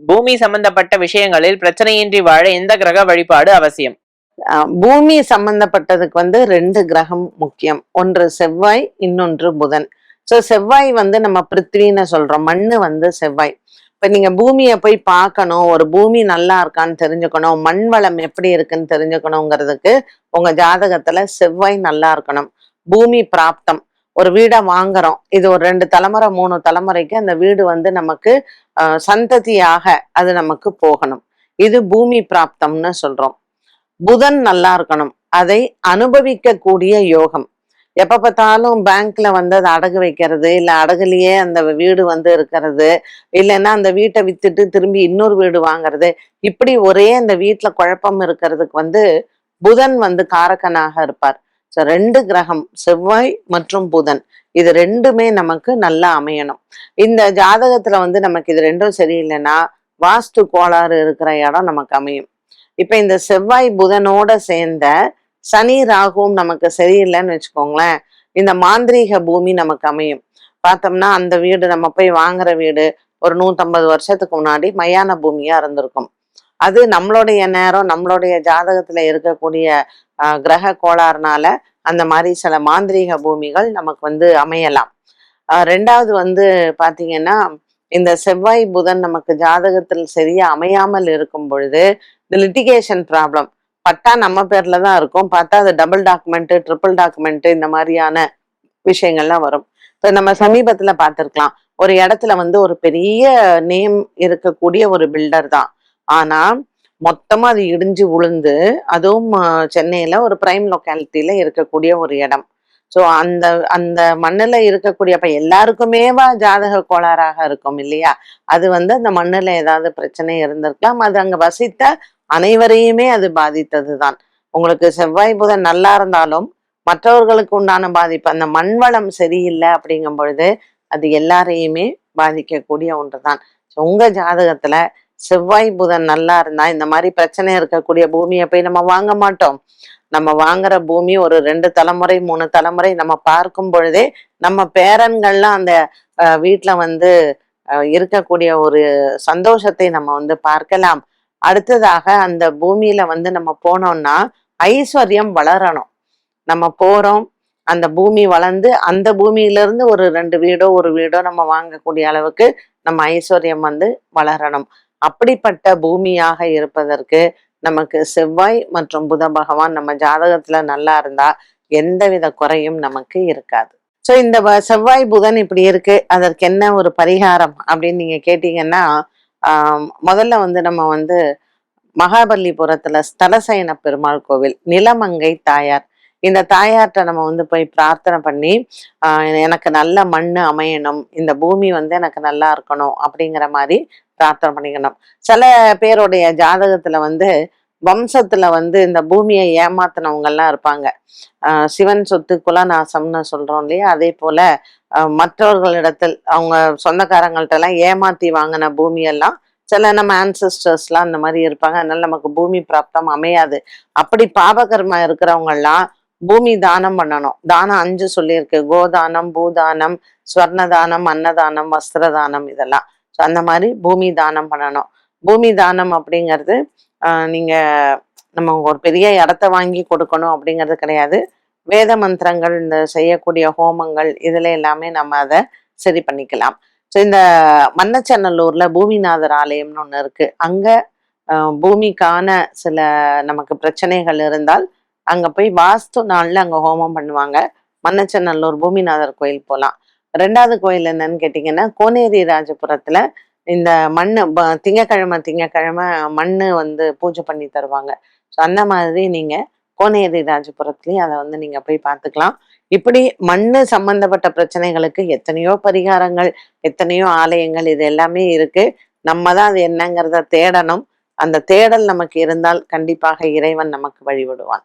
பூமி சம்பந்தப்பட்ட விஷயங்களில் பிரச்சனையின்றி வாழ எந்த கிரக வழிபாடு அவசியம்? பூமி சம்பந்தப்பட்டதுக்கு வந்து ரெண்டு கிரகம் முக்கியம். ஒன்று செவ்வாய் இன்னொன்று புதன். ஸோ செவ்வாய் வந்து நம்ம பிருத்வின்னு சொல்றோம். மண்ணு வந்து செவ்வாய். இப்ப நீங்க பூமியை போய் பார்க்கணும். ஒரு பூமி நல்லா இருக்கான்னு தெரிஞ்சுக்கணும். மண் வளம் எப்படி இருக்குன்னு தெரிஞ்சுக்கணுங்கிறதுக்கு உங்க ஜாதகத்துல செவ்வாய் நல்லா இருக்கணும். பூமி பிராப்தம். ஒரு வீடை வாங்குறோம். இது ஒரு ரெண்டு தலைமுறை மூணு தலைமுறைக்கு அந்த வீடு வந்து நமக்கு சந்ததியாக அது நமக்கு போகணும். இது பூமி பிராப்தம்னு சொல்றோம். புதன் நல்லா இருக்கணும். அதை அனுபவிக்கக்கூடிய யோகம். எப்ப பார்த்தாலும் பேங்க்ல வந்து அதை அடகு வைக்கிறது இல்ல அடகுலயே அந்த வீடு வந்து இருக்கிறது இல்லைன்னா அந்த வீட்டை வித்துட்டு திரும்பி இன்னொரு வீடு வாங்குறது. இப்படி ஒரே அந்த வீட்டுல குழப்பம் இருக்கிறதுக்கு வந்து புதன் வந்து காரகனாக இருப்பார். ஸோ ரெண்டு கிரகம் செவ்வாய் மற்றும் புதன். இது ரெண்டுமே நமக்கு நல்லா அமையணும். இந்த ஜாதகத்துல வந்து நமக்கு இது ரெண்டும் சரியில்லைன்னா வாஸ்து கோளாறு இருக்கிற இடம் நமக்கு அமையும். இப்ப இந்த செவ்வாய் புதனோட சேர்ந்த சனி ராகுவும் நமக்கு சரியில்லைன்னு வச்சுக்கோங்களேன் இந்த மாந்திரீக பூமி நமக்கு அமையும். பார்த்தோம்னா அந்த வீடு நம்ம போய் வாங்குற வீடு ஒரு நூத்தம்பது வருஷத்துக்கு முன்னாடி மயான பூமியா இருந்திருக்கும். அது நம்மளுடைய நேரம் நம்மளுடைய ஜாதகத்துல இருக்கக்கூடிய ஆஹ், கிரக கோளாறுனால அந்த மாதிரி சில மாந்திரீக பூமிகள் நமக்கு வந்து அமையலாம். ரெண்டாவது வந்து பாத்தீங்கன்னா இந்த செவ்வாய் புதன் நமக்கு ஜாதகத்தில் சரியா அமையாமல் இருக்கும் பொழுது இந்த லிட்டிகேஷன் ப்ராப்ளம் பட்டா நம்ம பேர்ல தான் இருக்கும். பார்த்தா அது டபுள் டாக்குமெண்ட் ட்ரிபிள் டாக்குமெண்ட் இந்த மாதிரியான விஷயங்கள்லாம் வரும். இப்போ நம்ம சமீபத்தில் பார்த்துருக்கலாம். ஒரு இடத்துல வந்து ஒரு பெரிய நேம் இருக்கக்கூடிய ஒரு பில்டர் தான். ஆனா மொத்தமா அது இடிஞ்சு விழுந்து அதுவும் சென்னையில ஒரு பிரைம் லொக்காலிட்டியில இருக்கக்கூடிய ஒரு இடம். ஸோ அந்த அந்த மண்ணுல இருக்கக்கூடிய அப்ப எல்லாருக்குமேவா ஜாதக கோளாறாக இருக்கும் இல்லையா? அது வந்து அந்த மண்ணுல ஏதாவது பிரச்சனை இருந்திருக்கலாம். அது அங்க வசித்த அனைவரையுமே அது பாதித்தது தான் உங்களுக்கு செவ்வாய் புதன் நல்லா இருந்தாலும் மற்றவர்களுக்கு உண்டான பாதிப்பு அந்த மண் வளம் சரியில்லை அப்படிங்கும் பொழுது அது எல்லாரையுமே பாதிக்கக்கூடிய ஒன்றுதான். ஸோ உங்க ஜாதகத்துல செவ்வாய் புதன் நல்லா இருந்தா இந்த மாதிரி பிரச்சனை இருக்கக்கூடிய பூமியை போய் நம்ம வாங்க மாட்டோம். நம்ம வாங்குற பூமி ஒரு ரெண்டு தலைமுறை மூணு தலைமுறை நம்ம பார்க்கும் பொழுதே நம்ம பேரன்கள்லாம் அந்த அஹ், வந்து அஹ், இருக்கக்கூடிய ஒரு சந்தோஷத்தை நம்ம வந்து பார்க்கலாம். அடுத்ததாக அந்த பூமியில வந்து நம்ம போனோம்னா ஐஸ்வர்யம் வளரணும். நம்ம போறோம் அந்த பூமி வளர்ந்து அந்த பூமியில இருந்து ஒரு ரெண்டு வீடோ ஒரு வீடோ நம்ம வாங்கக்கூடிய அளவுக்கு நம்ம ஐஸ்வர்யம் வந்து வளரணும். அப்படிப்பட்ட பூமியாக இருப்பதற்கு நமக்கு செவ்வாய் மற்றும் புத பகவான் நம்ம ஜாதகத்துல நல்லா இருந்தா எந்தவித குறையும் நமக்கு இருக்காது. ஸோ இந்த செவ்வாய் புதன் இப்படி இருக்கு அதற்கு என்ன ஒரு பரிகாரம் அப்படின்னு நீங்க கேட்டீங்கன்னா முதல்ல வந்து நம்ம வந்து மகாபலிபுரத்துல ஸ்தலசயன பெருமாள் கோவில் நிலமங்கை தாயார் இந்த தாயார்கிட்ட நம்ம வந்து போய் பிரார்த்தனை பண்ணி எனக்கு நல்ல மண் அமையணும். இந்த பூமி வந்து எனக்கு நல்லா இருக்கணும். அப்படிங்கிற மாதிரி பிரார்த்தனை பண்ணிக்கணும். சில பேருடைய ஜாதகத்துல வந்து வம்சத்துல வந்து இந்த பூமியை ஏமாத்தினவங்க எல்லாம் இருப்பாங்க சிவன் சொத்து குலநாசம்னு சொல்றோம் இல்லையா? அதே போல மற்றவர்களிடத்தில் அவங்க சொந்தக்காரங்கள்ட்ட எல்லாம் ஏமாத்தி வாங்கின பூமியெல்லாம் சில நம்ம ஆன்சிஸ்டர்ஸ்லாம் இந்த மாதிரி இருப்பாங்க. அதனால நமக்கு பூமி பிராப்தம் அமையாது. அப்படி பாபகர்மா இருக்கிறவங்கலாம் பூமி தானம் பண்ணணும். தானம் அஞ்சு சொல்லியிருக்கு. கோதானம் பூதானம் ஸ்வர்ணதானம் அன்னதானம் வஸ்திரதானம் இதெல்லாம். ஸோ அந்த மாதிரி பூமி தானம் பண்ணணும். பூமி தானம் அப்படிங்கிறது ஆஹ் நீங்க நம்ம ஒரு பெரிய இடத்த வாங்கி கொடுக்கணும் அப்படிங்கிறது கிடையாது. வேத மந்திரங்கள் இந்த செய்யக்கூடிய ஹோமங்கள் இதுல எல்லாமே நம்ம அதை சரி பண்ணிக்கலாம். ஸோ இந்த மன்னச்சநல்லூர்ல பூமிநாதர் ஆலயம்னு ஒன்று இருக்கு. அங்க பூமிக்கான சில நமக்கு பிரச்சனைகள் இருந்தால் அங்க போய் வாஸ்து நாள்ல அங்க ஹோமம் பண்ணுவாங்க. மன்னச்சநல்லூர் பூமிநாதர் கோயில் போகலாம் ரெண்டாவது கோயில் என்னன்னு கேட்டிங்கன்னா கோனேரி ராஜபுரத்துல இந்த மண்ணு ப- திங்கக்கிழமை திங்கக்கிழமை மண்ணு வந்து பூஜை பண்ணி தருவாங்க. ஸோ அந்த மாதிரி நீங்க கோனேரி ராஜபுரத்துலயும் அதை வந்து நீங்க போய் பார்த்துக்கலாம். இப்படி மண்ணு சம்பந்தப்பட்ட பிரச்சனைகளுக்கு எத்தனையோ பரிகாரங்கள் எத்தனையோ ஆலயங்கள் இது எல்லாமே இருக்கு. நம்ம தான் அது என்னங்கிறத தேடணும். அந்த தேடல் நமக்கு இருந்தால் கண்டிப்பாக இறைவன் நமக்கு வழிவிடுவான்